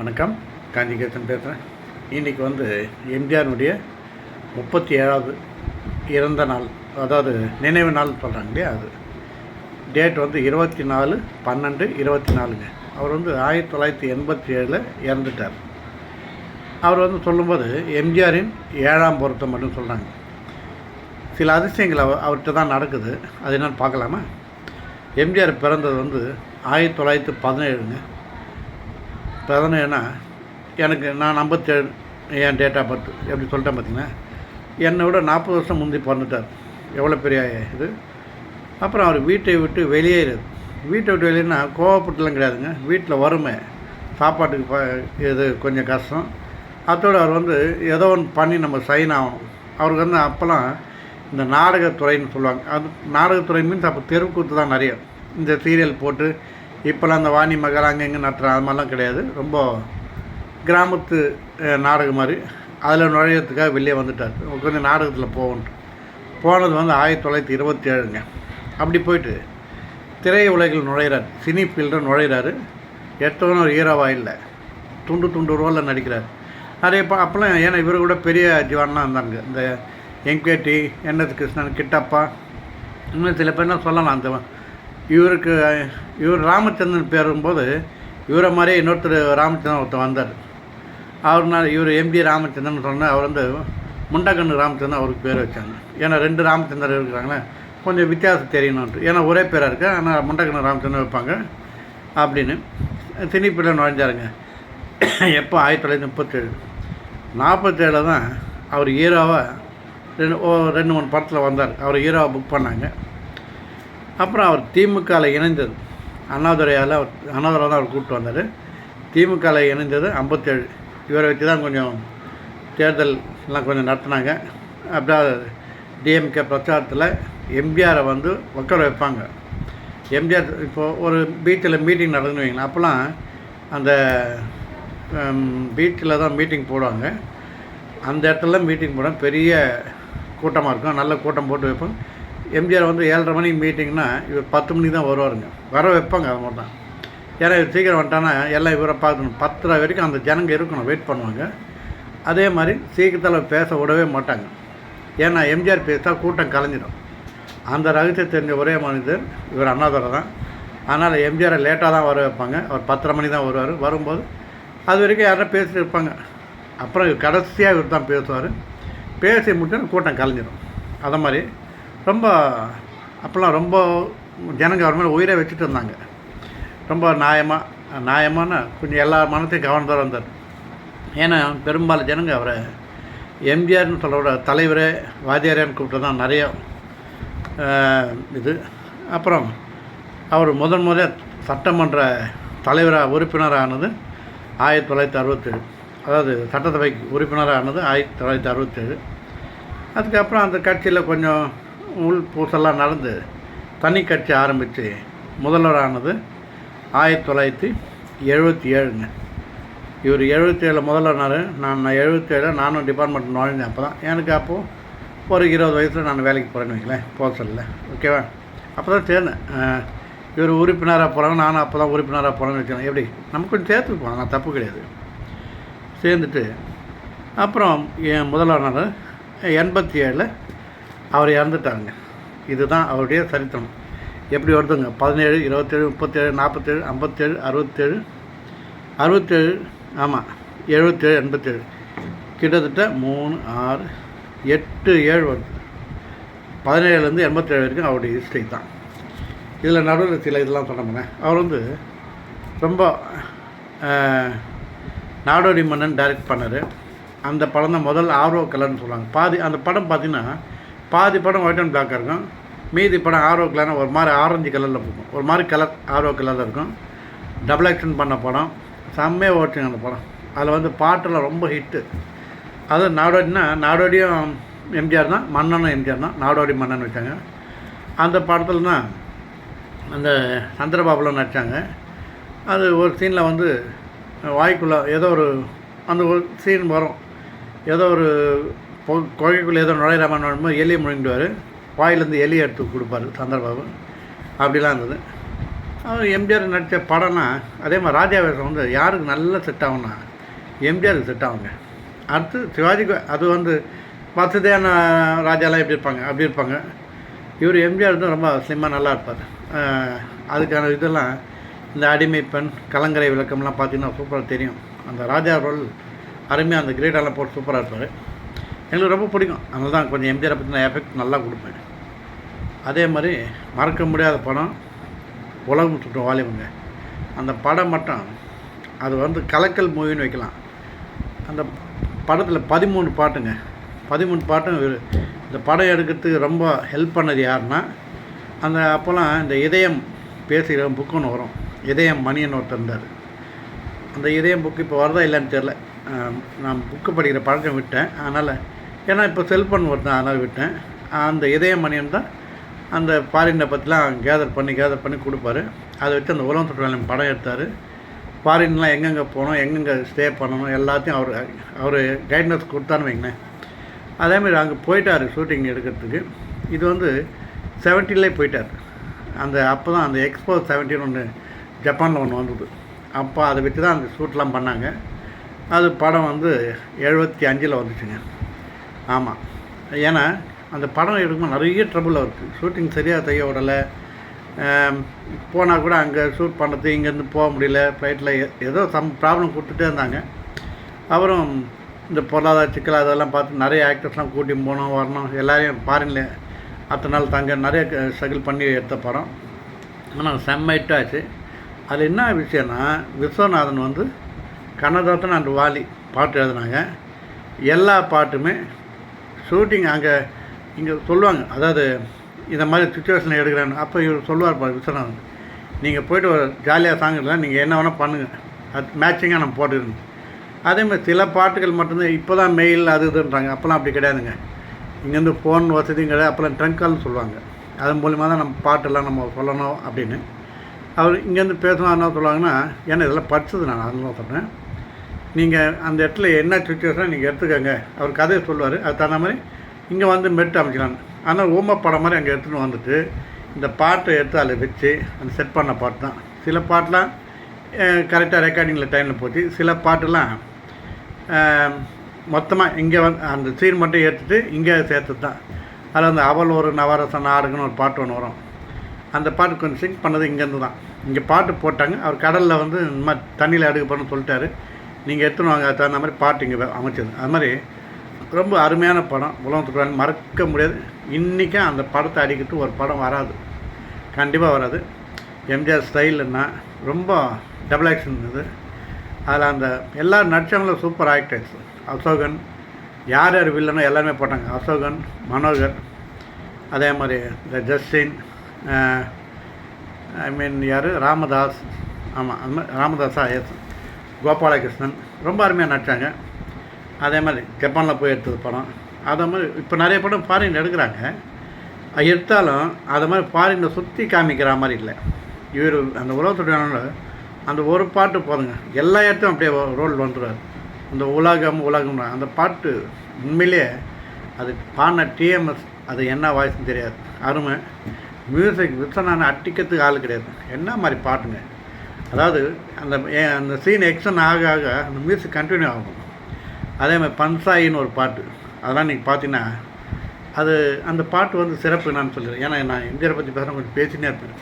வணக்கம். காஞ்சிகேசன் பேசுகிறேன் இன்றைக்கி வந்து எம்ஜிஆருடைய முப்பத்தி ஏழாவது இறந்த நாள் அதாவது நினைவு நாள் சொல்கிறாங்க இல்லையா அது. டேட் வந்து இருபத்தி நாலு பன்னெண்டு இருபத்தி நாலுங்க அவர் வந்து ஆயிரத்தி தொள்ளாயிரத்தி எண்பத்தி ஏழில் இறந்துட்டார். அவர் வந்து சொல்லும்போது எம்ஜிஆரின் ஏழாம் பொருத்தம் மட்டும் சொல்கிறாங்க சில அதிசயங்கள் அவ அவர்கிட்ட தான் நடக்குது. அது என்னென்னு பார்க்கலாமா? எம்ஜிஆர் பிறந்தது வந்து ஆயிரத்தி தொள்ளாயிரத்தி பதினேழுங்க. பதினேழுனா எனக்கு நான் ஐம்பத்தேழு என் டேட் ஆஃப் பர்த் எப்படி சொல்லிட்டேன் பார்த்தீங்கன்னா என்னை விட நாற்பது வருஷம் முந்தி பிறந்துட்டார். எவ்வளோ பெரிய இது? அப்புறம் அவர் வீட்டை விட்டு வெளியேறது வீட்டை விட்டு வெளியேனா கோவப்பட்டுலாம் கிடையாதுங்க. வீட்டில் வறுமை. சாப்பாட்டுக்கு இது கொஞ்சம் கஷ்டம். அதோடு அவர் வந்து ஏதோ ஒன்று பண்ணி நம்ம சைன் ஆகணும். அவருக்கு வந்து அப்போல்லாம் இந்த நாடகத்துறைன்னு சொல்லுவாங்க. அது நாடகத்துறை மீன்ஸ் அப்போ தெருக்கூத்து தான் நிறைய. இந்த சீரியல் போட்டு இப்போல்லாம் அந்த வாணி மகள் அங்கே இங்கே நட்டுற அது மாதிரிலாம் கிடையாது. ரொம்ப கிராமத்து நாடகம் மாதிரி. அதில் நுழையிறதுக்காக வெளியே வந்துட்டார். கொஞ்சம் நாடகத்தில் போகணும். போனது வந்து ஆயிரத்தி தொள்ளாயிரத்தி இருபத்தி ஏழுங்க அப்படி போயிட்டு திரை உலகில் நுழையிறார். சினி ஃபீல்டில் நுழையிறாரு. எடுத்தவனும் ஒரு ஹீரோவாக இல்லை. துண்டு துண்டு ரோலில் நடிக்கிறார். நிறைய இப்போ அப்போல்லாம் ஏன்னா இவர் கூட பெரிய ஜீவான்லாம் இருந்தாங்க இந்த என்கேடி என்எஸ் கிருஷ்ணன் கிட்டப்பா இன்னும் சில பேர்லாம் சொல்லலாம். அந்த இவருக்கு இவர் ராமச்சந்திரன் பேரும்போது இவரை மாதிரியே இன்னொருத்தர் ராமச்சந்திரன் ஒருத்தர் வந்தார். அவர்னால இவர் எம்டி ராமச்சந்திரன் சொன்னால் அவர் வந்து முண்டக்கண்ணு ராமச்சந்திரன் அவருக்கு பேர் வச்சாங்க. ஏன்னா ரெண்டு ராமச்சந்திரன் இருக்கிறாங்களே கொஞ்சம் வித்தியாசம் தெரியணுன்ட்டு ஏன்னா ஒரே பேராக இருக்கு ஆனால் முண்டக்கண்ணு ராமச்சந்திரன் வைப்பாங்க அப்படின்னு. திணிப்பில் நுழைஞ்சாருங்க. எப்போ? ஆயிரத்தி தொள்ளாயிரத்தி முப்பத்தேழு. நாற்பத்தேழில் தான் அவர் ஹீரோவாக ரெண்டு ஓ ரெண்டு மூணு படத்தில் வந்தார். அவர் ஹீரோவை புக் பண்ணாங்க. அப்புறம் அவர் திமுகவில் இணைந்தது. அண்ணாதுரையால் அவர் அண்ணாதுரை தான் அவர் கூப்பிட்டு வந்தார். திமுகவில் இணைந்தது ஐம்பத்தேழு. இவரை வச்சு தான் கொஞ்சம் தேர்தல் எல்லாம் கொஞ்சம் நடத்துனாங்க. அப்படியே டிஎம்கே பிரச்சாரத்தில் எம்ஜிஆரை வந்து உட்கார வைப்பாங்க. எம்ஜிஆர் இப்போது ஒரு பீச்சில் மீட்டிங் நடந்துன்னு வைங்களேன். அப்போல்லாம் அந்த பீச்சில் தான் மீட்டிங் போடுவாங்க. அந்த இடத்துல மீட்டிங் போட பெரிய கூட்டமாக இருக்கும். நல்ல கூட்டம் போட்டு வைப்போம். எம்ஜிஆர் வந்து ஏழரை மணிக்கு மீட்டிங்னா இவர் பத்து மணிக்கு தான் வருவாருங்க. வர வைப்பாங்க அது மட்டும் தான். ஏன்னா இவர் சீக்கிரம் வந்துட்டானா எல்லாம் இவரை பார்க்கணும். பத்தரை வரைக்கும் அந்த ஜனங்க இருக்கணும். வெயிட் பண்ணுவாங்க. அதே மாதிரி சீக்கிரத்தில் பேச விடவே மாட்டாங்க. ஏன்னா எம்ஜிஆர் பேசிட்டா கூட்டம் கலைஞ்சிடும். அந்த ரகசியம் தெரிஞ்ச ஒரே மனிதர் இவர் அண்ணாதுரை தான். அதனால் எம்ஜிஆரை லேட்டாக தான் வர வைப்பாங்க. அவர் பத்தரை மணி தான் வருவார். வரும்போது அது வரைக்கும் யாரும் பேசிட்டு இருப்பாங்க. அப்புறம் இவர் கடைசியாக இவர் தான் பேசுவார். பேசி முடிச்சு கூட்டம் கலைஞ்சிடும். அதை மாதிரி ரொம்ப அப்போல்லாம் ரொம்ப ஜனங்க அவர் மேலே உயிரை வச்சுட்டு இருந்தாங்க. ரொம்ப நியாயமாக நியாயமான கொஞ்சம் எல்லா மனத்தையும் கவர்ந்தவர் வந்தார் ஏன்னா பெரும்பாலும் ஜனங்க அவரை எம்ஜிஆர்னு சொல்ல விட தலைவரே வாத்தியாரேன்னு கூப்பிட்டு தான் நிறைய இது. அப்புறம் அவர் முதன் முதல் சட்டமன்ற தலைவராக உறுப்பினரானது ஆயிரத்தி தொள்ளாயிரத்தி அறுபத்தேழு. அதாவது சட்டசபைக்கு உறுப்பினரானது ஆயிரத்தி தொள்ளாயிரத்தி அறுபத்தேழு. அதுக்கப்புறம் அந்த கட்சியில் கொஞ்சம் உள் பூசெல்லாம் நடந்து தனி கட்சி ஆரம்பித்து முதல்வரானது ஆயிரத்தி தொள்ளாயிரத்தி எழுபத்தி ஏழுங்க. இவர் எழுபத்தி ஏழு முதல்வர்னாரு. நான் எழுபத்தி ஏழு நானும் டிபார்ட்மெண்ட் நுழைஞ்சேன் அப்போ தான் எனக்கு அப்போது ஒரு இருபது வயசில் நான் வேலைக்கு போகிறேன்னு வைங்களேன் போஸ்டலில் ஓகேவா அப்போ தான் சேர்ந்தேன். இவர் உறுப்பினராக போகிறாங்க நானும் அப்போ தான் உறுப்பினராக போகிறேன்னு வச்சுக்கேன் எப்படி? நமக்கு கொஞ்சம் சேர்த்து போகலாம் நான் தப்பு கிடையாது. சேர்ந்துட்டு அப்புறம் என் முதல்வர்னார் எண்பத்தி ஏழில் அவர் இறந்துட்டாங்க இதுதான் அவருடைய சரித்திரம். எப்படி வருதுங்க? பதினேழு இருபத்தேழு முப்பத்தேழு நாற்பத்தேழு ஐம்பத்தேழு அறுபத்தேழு அறுபத்தேழு ஆமாம் எழுபத்தேழு எண்பத்தேழு. கிட்டத்தட்ட மூணு ஆறு எட்டு ஏழு வருது. பதினேழுலேருந்து எண்பத்தேழு வரைக்கும் அவருடைய ஹிஸ்ட்ரி தான். இதில் நடுவில் சில இதெல்லாம் சொன்னோம்னா அவர் வந்து ரொம்ப நாடோடி மன்னன் டைரக்ட் பண்ணார். அந்த படம் தான் முதல் ஆர்வ கலர்னு சொல்லுவாங்க. பாதி அந்த படம் பார்த்திங்கன்னா பாதி படம் ஒயிட் அண்ட் பிளாக்காக இருக்கும். மீதி படம் ஆர்வ கலர்னா ஒரு மாதிரி ஆரஞ்சு கலரில் இருக்கும். ஒரு மாதிரி கலர் ஆரோ கலரில் இருக்கும். டபுள் ஆக்ஷன் பண்ண படம். செம்மையாக ஓட்டுங்க அந்த படம். அதில் வந்து பாட்டெல்லாம் ரொம்ப ஹிட்டு அது நாடோடினா நாடோடியும் எம்ஜிஆர் தான் மன்னனும் எம்ஜிஆர் தான். நாடோடி மன்னன் வச்சாங்க. அந்த படத்தில் தான் அந்த சந்திரபாபுலாம் நடித்தாங்க அது ஒரு சீனில் வந்து வாய்க்குள்ளே ஏதோ ஒரு அந்த ஒரு சீன் வரும். ஏதோ ஒரு பொ- குகைக்குள்ளே ஏதோ நுழையிறாமல் மாதிரி எலியை முழுங்கிடுவார். வாயிலேருந்து எலியை எடுத்து கொடுப்பாரு சந்திரபாபு. அப்படிலாம் இருந்தது. அவர் எம்ஜிஆர் நடித்த படம்னா அதே மாதிரி ராஜா வேஷம் வந்து யாருக்கு நல்ல செட் ஆகும்னா எம்ஜிஆருக்கு செட் ஆகுங்க. அடுத்து சிவாஜிக்கு அது வந்து வசதியான ராஜாலாம் எப்படி இருப்பாங்க? அப்படி இருப்பாங்க. இவர் எம்ஜிஆர் வந்து ரொம்ப ஸ்லிம்மாக நல்லா இருப்பார். அதுக்கான இதெல்லாம் இந்த அடிமை பெண் கலங்கரை விளக்கம்லாம் பார்த்தீங்கன்னா சூப்பராக தெரியும். அந்த ராஜா ரோல் அருமையாக அந்த கிரேடெல்லாம் போட்டு சூப்பராக இருப்பார். எங்களுக்கு ரொம்ப பிடிக்கும். அதனால தான் கொஞ்சம் எம்ஜிஆரை பற்றின எஃபெக்ட் நல்லா கொடுப்பேன். அதே மாதிரி மறக்க முடியாத படம் உலகம் சுற்றும் வாலிபங்க. அந்த படம் மட்டும் அது வந்து கலக்கல் மூவின்னு வைக்கலாம். அந்த படத்தில் பதிமூணு பாட்டுங்க. பதிமூணு பாட்டும் இந்த படம் எடுக்கிறதுக்கு ரொம்ப ஹெல்ப் பண்ணது யாருன்னா அந்த அப்போல்லாம் இந்த இதயம் பேசுகிற புக்குன்னு வரும். இதயம் மணியன் ஒருத்தர் இருந்தார். அந்த இதயம் புக்கு இப்போ வரதா இல்லைன்னு தெரில நான் புக்கு படிக்கிற பழக்கம் விட்டேன். அதனால் ஏன்னா இப்போ செல்ஃபோன் ஒருத்தன் அதனால் விட்டேன். அந்த இதய மணியம் தான் அந்த ஃபாரினை பற்றிலாம் கேதர் பண்ணி கேதர் பண்ணி கொடுப்பாரு. அதை வச்சு அந்த உலகம் தொட்டு படம் எடுத்தார். ஃபாரின்லாம் எங்கெங்கே போகணும் எங்கெங்கே ஸ்டே பண்ணணும் எல்லாத்தையும் அவர் அவர் கைட்னஸ் கொடுத்தான்னு வைங்களேன். அதேமாதிரி அங்கே போயிட்டார் ஷூட்டிங் எடுக்கிறதுக்கு. இது வந்து செவன்ட்டிலே போயிட்டார். அந்த அப்போ தான் அந்த எக்ஸ்போ செவன்ட்டின்னு ஒன்று ஜப்பானில் ஒன்று வந்தது. அப்போ அதை வச்சு தான் அந்த ஷூட்லாம் பண்ணாங்க. அது படம் வந்து எழுபத்தி அஞ்சில் வந்துச்சுங்க. ஆமாம் ஏன்னா அந்த படம் எடுக்கும்போது நிறைய ட்ரபுள் இருக்குது ஷூட்டிங் சரியாக செய்ய விடலை. போனால் கூட அங்கே ஷூட் பண்ணுறது இங்கேருந்து போக முடியல. ஃப்ளைட்டில் ஏதோ சம் ப்ராப்ளம் கொடுத்துட்டே இருந்தாங்க. அப்புறம் இந்த பொருளாதார சிக்கல் அதெல்லாம் பார்த்து நிறைய ஆக்டர்ஸ்லாம் கூட்டி போனோம் வரணும். எல்லோரையும் ஃபாரின்ல அத்தனை நாள் தங்க நிறைய ஸ்ட்ரகிள் பண்ணி எடுத்த படம். ஆனால் செம்ம hit அதில் என்ன விஷயம்னா விஸ்வநாதன் வந்து கண்ணதாசன் அண்ட் வாலி பாட்டு எழுதினாங்க. எல்லா பாட்டுமே ஷூட்டிங் அங்கே இங்கே சொல்லுவாங்க. அதாவது இந்த மாதிரி சுச்சுவேஷனில் எடுக்கிறேன்னு. அப்போ இவர் சொல்லுவார் பாரு விஸ்வநாதன் நீங்கள் போயிட்டு ஒரு ஜாலியாக சாங் இல்லை நீங்கள் என்ன வேணால் பண்ணுங்கள் அது மேட்சிங்காக நம்ம போட்டுருங்க அதே மாதிரி சில பாட்டுகள் மட்டும்தான் இப்போ தான் மெயில் அது இதுன்றாங்க. அப்போல்லாம் அப்படி கிடையாதுங்க. இங்கேருந்து ஃபோன் வசதியும் கிடையாது அப்போல்லாம் ட்ரங்க் கால்னு சொல்லுவாங்க. அதன் மூலிமா தான் நம்ம பாட்டெல்லாம் நம்ம சொல்லணும் அப்படின்னு. அவர் இங்கேருந்து பேசணும் என்ன சொல்லுவாங்கன்னா ஏன்னா இதெல்லாம் படித்தது நான் அதனால சொல்கிறேன் நீங்கள் அந்த இடத்துல என்ன சுச்சுவேஷனாக நீங்கள் எடுத்துக்கோங்க. அவர் கதையை சொல்லுவார். அது தகுந்த மாதிரி இங்கே வந்து மெட்டு அமைக்கலாம். ஆனால் ஓம படம் மாதிரி அங்கே எடுத்துன்னு வந்துட்டு இந்த பாட்டை எடுத்து அதில் வச்சு அந்த செட் பண்ண பாட்டு தான். சில பாட்டெலாம் கரெக்டாக ரெக்கார்டிங்கில் டைமில் போச்சு. சில பாட்டுலாம் மொத்தமாக இங்கே வந்து அந்த சீன் மட்டும் ஏற்றுட்டு இங்கே சேர்த்தது தான். அதில் அந்த அவள் ஒரு நவரச நாடுகன்னு ஒரு பாட்டு ஒன்று வரும். அந்த பாட்டு கொஞ்சம் சிங்க் பண்ணது இங்கேருந்து தான். இங்கே பாட்டு போட்டாங்க. அவர் கடலில் வந்து இந்த மாதிரி தண்ணியில் அடுக்க பண்ணு சொல்லிட்டாரு. நீங்கள் எடுத்துன்னு வாங்க அதுக்கு தகுந்த மாதிரி பாட்டு இங்கே அமைச்சது. அது மாதிரி ரொம்ப அருமையான படம். உலகத்துக்கு மறக்க முடியாது. இன்றைக்கும் அந்த படத்தை அடிக்கிட்டு ஒரு படம் வராது. கண்டிப்பாக வராது. எம்ஜிஆர் ஸ்டைலுன்னா ரொம்ப டபுள் ஆக்ஷன் இது அதில் அந்த எல்லா நடிச்சவங்களும் சூப்பர் ஆக்டர்ஸ் அசோகன் யார் யார் வில்லனோ எல்லாருமே போட்டாங்க. அசோகன் மனோகர் அதே மாதிரி இந்த ஜஸ்டின் ஐ மீன் யார்? ராமதாஸ். ஆமாம் அந்த மாதிரி ராமதாஸா எஸ் கோபாலகிருஷ்ணன். ரொம்ப அருமையாக நடித்தாங்க அதே மாதிரி ஜப்பானில் போய் எடுத்தது படம். அதே மாதிரி இப்போ நிறைய படம் ஃபாரின் எடுக்கிறாங்க. அது எடுத்தாலும் அதை மாதிரி ஃபாரினில் சுற்றி காமிக்கிற மாதிரி இல்லை. இவர் அந்த உலகத்துடைய அந்த ஒரு பாட்டு போதுங்க. எல்லா இடத்தையும் அப்படியே ரோல் வந்துடுவார். அந்த உலகம் உலகம் அந்த பாட்டு உண்மையிலே அது பாடின டிஎம்எஸ் அது என்ன வாய்ஸ்னு தெரியாது. அருமை. மியூசிக் விசனான அட்டிக்கிறதுக்கு ஆள் கிடையாது. என்ன மாதிரி பாட்டுங்க? அதாவது அந்த அந்த சீன் எக்ஷன் ஆக ஆக அந்த மியூசிக் கண்டினியூ ஆகும். அதே மாதிரி பன்சாயின்னு ஒரு பாட்டு. அதெல்லாம் நீங்கள் பார்த்தீங்கன்னா அது அந்த பாட்டு வந்து சிறப்பு நான் சொல்லிடுறேன் ஏன்னா நான் எம்ஜிஆரை பற்றி பேசுகிறேன் கொஞ்சம் பேசினே இருப்பேன்.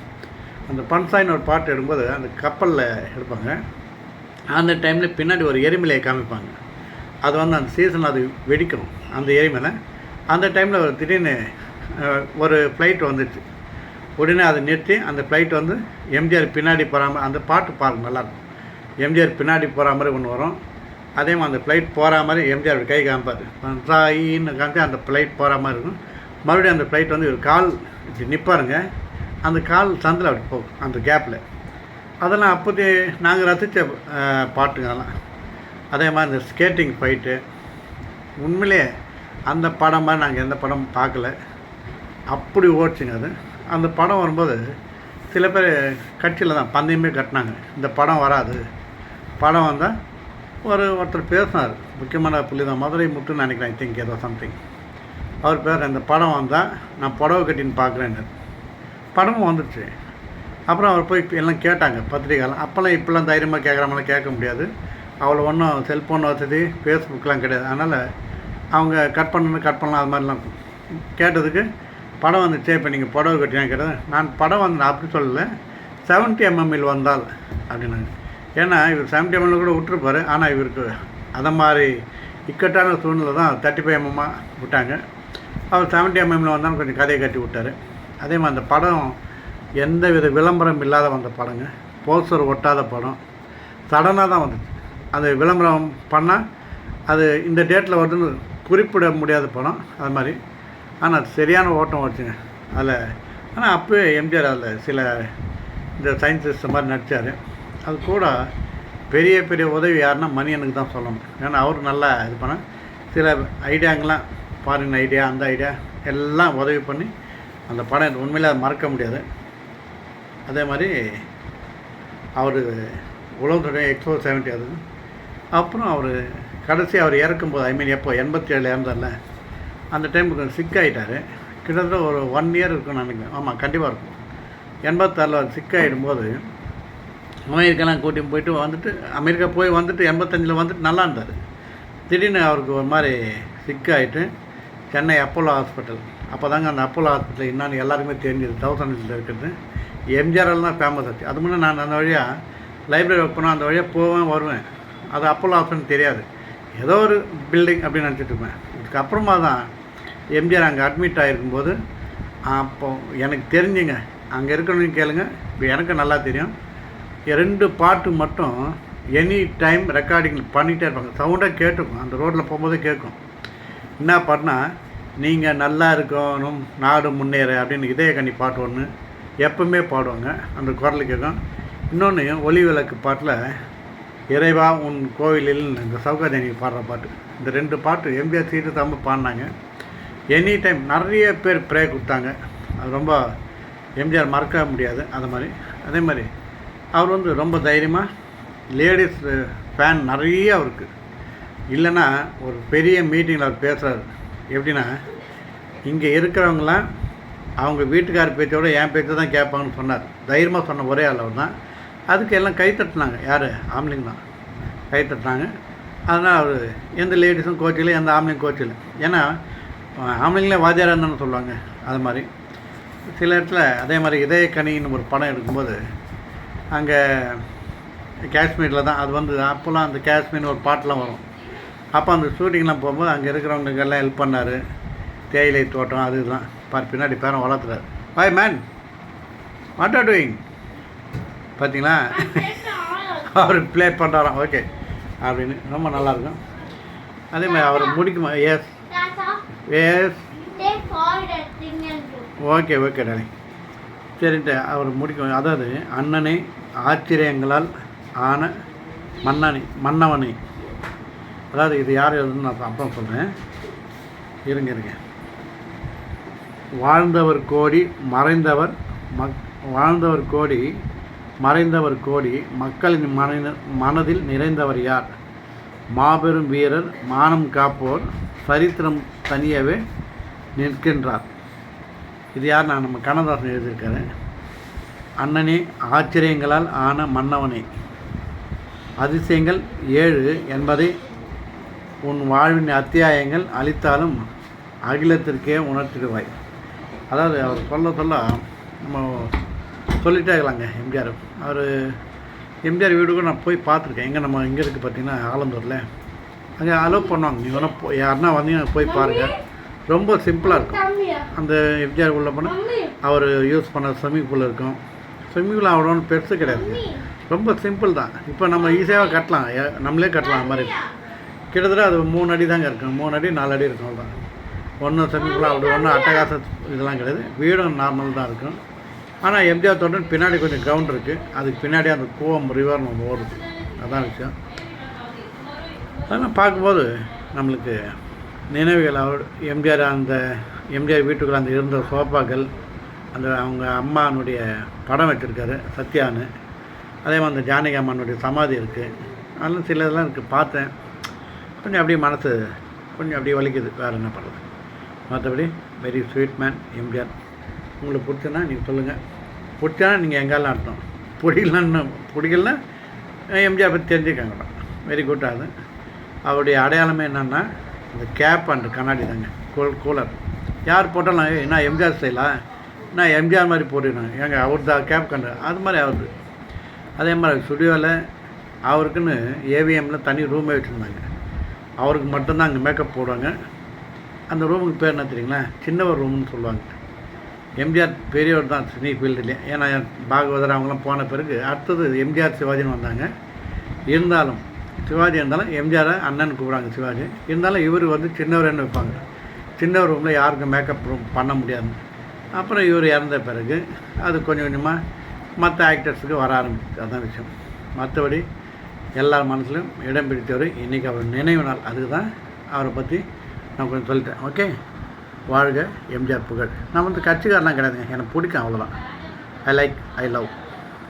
அந்த பன்சாயின்னு ஒரு பாட்டு எடுக்கும்போது அந்த கப்பலில் எடுப்பாங்க. அந்த டைமில் பின்னாடி ஒரு எரிமலையை காமிப்பாங்க. அது வந்து அந்த சீசன் அது வெடிக்கும் அந்த எரிமலை அந்த டைமில் ஒரு திடீர்னு ஒரு ஃப்ளைட் வந்துச்சு. உடனே அதை நிறுத்தி அந்த ஃப்ளைட் வந்து எம்ஜிஆர் பின்னாடி போகிற மாதிரி அந்த பாட்டு பாருங்க நல்லாயிருக்கும். எம்ஜிஆர் பின்னாடி போகிற மாதிரி ஒன்று வரும். அதே மாதிரி அந்த ஃப்ளைட் போகிற மாதிரி எம்ஜிஆர் கை காமிப்பார். பன்சாயின்னு காமிச்சு அந்த ஃப்ளைட் போகிற மாதிரி இருக்கும். மறுபடியும் அந்த ஃப்ளைட் வந்து ஒரு கால் இப்படி நிற்பாருங்க அந்த கால் சந்தில் அப்படி போகும் அந்த கேப்பில் அதெல்லாம் அப்போதே நாங்கள் ரசித்த பாட்டுங்க அதெல்லாம். அதே மாதிரி இந்த ஸ்கேட்டிங் ஃபைட்டு உண்மையிலே அந்த படம் மாதிரி நாங்கள் எந்த படமும் பார்க்கல. அப்படி ஓடிச்சுங்க அது. அந்த படம் வரும்போது சில பேர் கட்சியில் தான் பந்தயமே கட்டினாங்க. இந்த படம் வராது. படம் வந்தால் ஒரு ஒருத்தர் பேசினார். முக்கியமான புள்ளி தான் மதுரை முத்துன்னு நினைக்கிறேன் ஐ திங்க் ஏதோ சம்திங் அவர் பேர் இந்த படம் வந்தால் நான் புடவை கட்டின்னு பார்க்குறேன்னு. படமும் வந்துடுச்சு அப்புறம் அவர் போய் எல்லாம் கேட்டாங்க பத்திரிக்கைலாம் அப்போல்லாம் இப்போல்லாம் தைரியமாக கேட்குறவங்களாம் கேட்க முடியாது. அவ்வளோ ஒன்றும் செல்ஃபோன் வசதி ஃபேஸ்புக்கெலாம் கிடையாது. அதனால் அவங்க கட் பண்ணணும் கட் பண்ணலாம் அது மாதிரிலாம் கேட்டதுக்கு படம் வந்துச்சே இப்போ நீங்கள் புடவை கட்டினா நான் படம் வந்து நான் அப்படி சொல்லலை. செவன்ட்டி எம்எம்மில் வந்தால் அப்படின்னாங்க. ஏன்னா இவர் செவன்ட்டி எம்எம்ல கூட விட்டுருப்பார். ஆனால் இவருக்கு அதை மாதிரி இக்கட்டான சூழ்நிலை தான் தேர்ட்டி ஃபைவ் எம்எம்மாக விட்டாங்க. அவர் செவன்ட்டி எம்எம்ல வந்தாலும் கொஞ்சம் கதையை கட்டி விட்டார். அதே மாதிரி அந்த படம் எந்த வித விளம்பரம் இல்லாத வந்த படங்க. போஸ்டர் ஒட்டாத படம். சடனாக தான் வந்துச்சு. அது விளம்பரம் பண்ணால் அது இந்த டேட்டில் வருதுன்னு குறிப்பிட முடியாத படம். அது மாதிரி. ஆனால் சரியான ஓட்டம் ஓடிச்சுங்க அதில் ஆனால் அப்போ எம்ஜிஆர் அதில் சில இந்த சயின்டிஸ்ட் மாதிரி நடித்தார் அது கூட பெரிய பெரிய உதவி யாருன்னா மணியனுக்கு தான் சொல்லணும். ஏன்னா அவர் நல்லா இது பண்ண சில ஐடியாங்கெலாம் ஃபாரின் ஐடியா அந்த ஐடியா எல்லாம் உதவி பண்ணி அந்த படம் உண்மையில் அதை மறக்க முடியாது. அதே மாதிரி அவர் உலகத்துடைய எக்ஸோ செவன்ட்டி அது. அப்புறம் அவர் கடைசி அவர் இறக்கும்போது ஐ மீன் எப்போ எண்பத்தி ஏழு இறந்தார்ல அந்த டைமுக்கு கொஞ்சம் சிக் ஆகிட்டார் கிட்டத்தட்ட ஒரு ஒன் இயர் இருக்கும்னு நினைக்கிறேன். ஆமாம் கண்டிப்பாக இருக்கும். எண்பத்தாறில் அவர் சிக் ஆகிடும்போது அமெரிக்காலாம் கூட்டின்னு போயிட்டு வந்துட்டு அமெரிக்கா போய் வந்துட்டு எண்பத்தஞ்சில் வந்துட்டு நல்லா இருந்தார். திடீர்னு அவருக்கு ஒரு மாதிரி சிக் ஆகிட்டு சென்னை அப்போலோ ஹாஸ்பிட்டல் அப்போ தாங்க அந்த அப்போலோ ஹாஸ்பிட்டல் என்னான்னு எல்லாருக்குமே தெரிஞ்சது. தௌசண்ட் இருக்கிறது. எம்ஜிஆர் தான் ஃபேமஸ் ஆச்சு. அது முன்னே நான் அந்த வழியாக லைப்ரரி ஒர்க் பண்ணால் அந்த வழியாக போவேன் வருவேன். அது அப்போலோ ஹாஸ்பிட்டல் தெரியாது. ஏதோ ஒரு பில்டிங் அப்படின்னு நினச்சிட்டு இருப்பேன். இதுக்கப்புறமா தான் எம்ஜிஆர் அங்கே அட்மிட் ஆகிருக்கும்போது அப்போ எனக்கு தெரிஞ்சுங்க. அங்கே இருக்கிறவங்க கேளுங்க. இப்போ எனக்கு நல்லா தெரியும். ரெண்டு பாட்டு மட்டும் எனி டைம் ரெக்கார்டிங் பண்ணிகிட்டே இருப்பாங்க சவுண்டாக கேட்டுக்கும். அந்த ரோட்டில் போகும்போதே கேட்கும். என்ன பாட்டுனா நீங்கள் நல்லா இருக்கணும் நாடு முன்னேற அப்படின்னு இதய கண்ணி பாட்டு ஒன்று எப்பவுமே பாடுவாங்க. அந்த குரல் கேட்கும். இன்னொன்று ஒலி விளக்கு பாட்டில் இறைவா உன் கோவிலில் இந்த சௌகரியனி பாடுற பாட்டு. இந்த ரெண்டு பாட்டு எம்ஜிஆர் சீட்டு தம்ப பாடினாங்க. எனி டைம் நிறைய பேர் ப்ரே கொடுத்தாங்க. அது ரொம்ப எம்ஜிஆர் மறக்க முடியாது. அந்த மாதிரி. அதே மாதிரி அவர் வந்து ரொம்ப தைரியமாக லேடிஸ் ஃபேன் நிறைய அவருக்கு. இல்லைன்னா ஒரு பெரிய மீட்டிங்கில் அவர் பேசுகிறார் எப்படின்னா இங்கே இருக்கிறவங்களாம் அவங்க வீட்டுக்கார பேச்சோட என் பேச்சை தான் கேட்பாங்கன்னு சொன்னார். தைரியமாக சொன்ன ஒரே ஆள் அவர் தான். அதுக்கு எல்லாம் கை தட்டினாங்க. யார்? ஆம்பளைங்க தான். கை தட்டினாங்க. அதனால் அவர் எந்த லேடிஸும் கோச்சில் எந்த ஆம்பளையும் கோச்சில் ஏன்னா ஆம்பளைங்களே வாத்தியாராக இருந்தான்னு சொல்லுவாங்க. அது மாதிரி. சில இடத்துல அதே மாதிரி இதய கனின்னு ஒரு படம் எடுக்கும்போது அங்கே காஷ்மீரில் தான் அது வந்து அப்போல்லாம் அந்த காஷ்மீர்னு ஒரு பாட்டெலாம் வரும். அப்போ அந்த ஷூட்டிங்லாம் போகும்போது அங்கே இருக்கிறவங்களுக்கெல்லாம் ஹெல்ப் பண்ணார். தேயிலை தோட்டம் அது இதெல்லாம் பார் பின்னாடி பேரம் வளர்த்துறாரு. Boy man what are doing பார்த்தீங்களா அவர் ப்ளே பண்ணுறாராம் ஓகே அப்படின்னு ரொம்ப நல்லாயிருக்கும் அதே மாதிரி அவர் முடிக்குமா எஸ் எஸ் ஓகே ஓகே டாலி சரின்ட்டு அவர் முடிக்கும் அதாவது அண்ணனை ஆச்சரியங்களால் ஆன மன்னனை மன்னவனை. அதாவது இது யார் எழுதுன்னு நான் அப்புறம் சொல்கிறேன் இருங்க இருங்க. வாழ்ந்தவர் கோடி மறைந்தவர் மக் வாழ்ந்தவர் கோடி மறைந்தவர் கோடி மக்களின் மன மனதில் நிறைந்தவர் யார்? மாபெரும் வீரர் மானம் காப்போர் சரித்திரம் தனியவே நிற்கின்றார். இது யார்? நான் நம்ம கண்ணதாசன் எழுதியிருக்கிறேன். அண்ணனே ஆச்சரியங்களால் ஆன மன்னவனே. அதிசயங்கள் ஏழு என்பதை உன் வாழ்வின் அத்தியாயங்கள் அளித்தாலும் அகிலத்திற்கே உணர்த்திடுவாய். அதாவது அவர் சொல்ல சொல்ல நம்ம சொல்லிட்டே இருக்கலாங்க எம்ஜிஆர். அவர் எம்ஜிஆர் வீடு கூட நான் போய் பார்த்துருக்கேன். எங்கே நம்ம இங்கே இருக்குது பார்த்தீங்கன்னா ஆலந்தூரில். அங்கே அலோவ் பண்ணுவாங்க. நீங்கள் வேணால் போ யாருன்னா வந்தீங்கன்னா போய் பாருங்கள் ரொம்ப சிம்பிளாக இருக்கும். அந்த எம்ஜிஆர் உள்ள போனால் அவர் யூஸ் பண்ண ஸ்விம்மிங் பூல் இருக்கும். ஸ்விம்மிங் பூல் அவ்வளோ ஒன்றும் பெருசு கிடையாது. ரொம்ப சிம்பிள் தான். இப்போ நம்ம ஈஸியாக கட்டலாம். நம்மளே கட்டலாம் அது மாதிரி. கிட்டத்தட்ட அது மூணு அடி தாங்க இருக்கும். மூணு அடி நாலு அடி இருக்கும் அவ்வளோதான் ஒன்றும் ஸ்விம்மிங் பூல் அப்படி ஒன்றும் அட்டகாச இதெல்லாம் கிடையாது. வீடும் நார்மல் தான் இருக்கும். ஆனால் எம்ஜிஆர் தோட்டம் பின்னாடி கொஞ்சம் கிரவுண்ட் இருக்குது அதுக்கு பின்னாடி அந்த கூவம் ரிவர் நம்ம ஓடுது அதான் விஷயம். அதெல்லாம் பார்க்கும்போது நம்மளுக்கு நினைவுகள் அவர் எம்ஜிஆர் அந்த எம்ஜிஆர் வீட்டுக்குள்ள அந்த இருந்த சோஃபாக்கள் அந்த அவங்க அம்மானுடைய படம் வச்சுருக்காரு சத்யான்னு. அதே மாதிரி அந்த ஜானகி அம்மானுடைய சமாதி இருக்குது அதெல்லாம் சில இதெல்லாம் இருக்குது பார்த்தேன். கொஞ்சம் அப்படியே மனசு கொஞ்சம் அப்படியே வலிக்குது. வேறு என்ன பண்ணுறது மற்றபடி வெரி ஸ்வீட் மேன் எம்ஜிஆர் உங்களுக்கு பிடிச்சனா நீங்கள் சொல்லுங்கள் பிடிச்சா நீங்கள் எங்கெல்லாம் அர்த்தம் பிடிக்கலன்னு பிடிக்கலன்னா எம்ஜிஆர் பற்றி தெரிஞ்சுக்காங்க வெரி குட் அது அவருடைய அடையாளமே என்னென்னா இந்த கேப் அண்ட் கண்ணாடி தாங்க. Cool cooler. யார் போட்டாலும் என்ன எம்ஜிஆர் செய்யலாம் நான் எம்ஜிஆர் மாதிரி போட்டுக்கணும். ஏங்க அவர் தான் கேப் கண்டு அது மாதிரி ஆகுது அதே மாதிரி ஸ்டுடியோவில் அவருக்குன்னு ஏவிஎம்மில் தனி ரூமே வச்சுருந்தாங்க. அவருக்கு மட்டும்தான் அங்கே மேக்கப் போடுவாங்க. அந்த ரூமுக்கு பேர் என்ன தெரியுங்களா? சின்னவர் ரூம்னு சொல்லுவாங்க. எம்ஜிஆர் பெரியவர் தான் சினி ஃபீல்டுலேயே ஏன்னா பாகவதர் அவங்களாம் போன பிறகு அடுத்தது எம்ஜிஆர் சிவாஜின்னு வந்தாங்க. இருந்தாலும் சிவாஜி இருந்தாலும் எம்ஜிஆரை அண்ணன் கூப்பிடுறாங்க சிவாஜி. இருந்தாலும் இவர் வந்து சின்னவர்னு வைப்பாங்க. சின்னவர் ரூமில் யாருக்கும் மேக்கப் ரூம் பண்ண முடியாது. அப்புறம் இவர் இறந்த பிறகு அது கொஞ்சம் கொஞ்சமாக மற்ற ஆக்டர்ஸுக்கு வர ஆரம்பிச்சு அதான் விஷயம். மற்றபடி எல்லார் மனசுலையும் இடம் பிடித்தவர் இன்றைக்கி அவர் நினைவு நாள். அதுக்கு தான் அவரை பற்றி நான் கொஞ்சம் சொல்லிட்டேன். ஓகே வாழ்க எம்ஜிஆர் புகழ். நான் வந்து கட்சிக்காரலாம் கிடையாதுங்க. எனக்கு பிடிக்கும் அவ்வளோதான் ஐ லைக் ஐ லவ்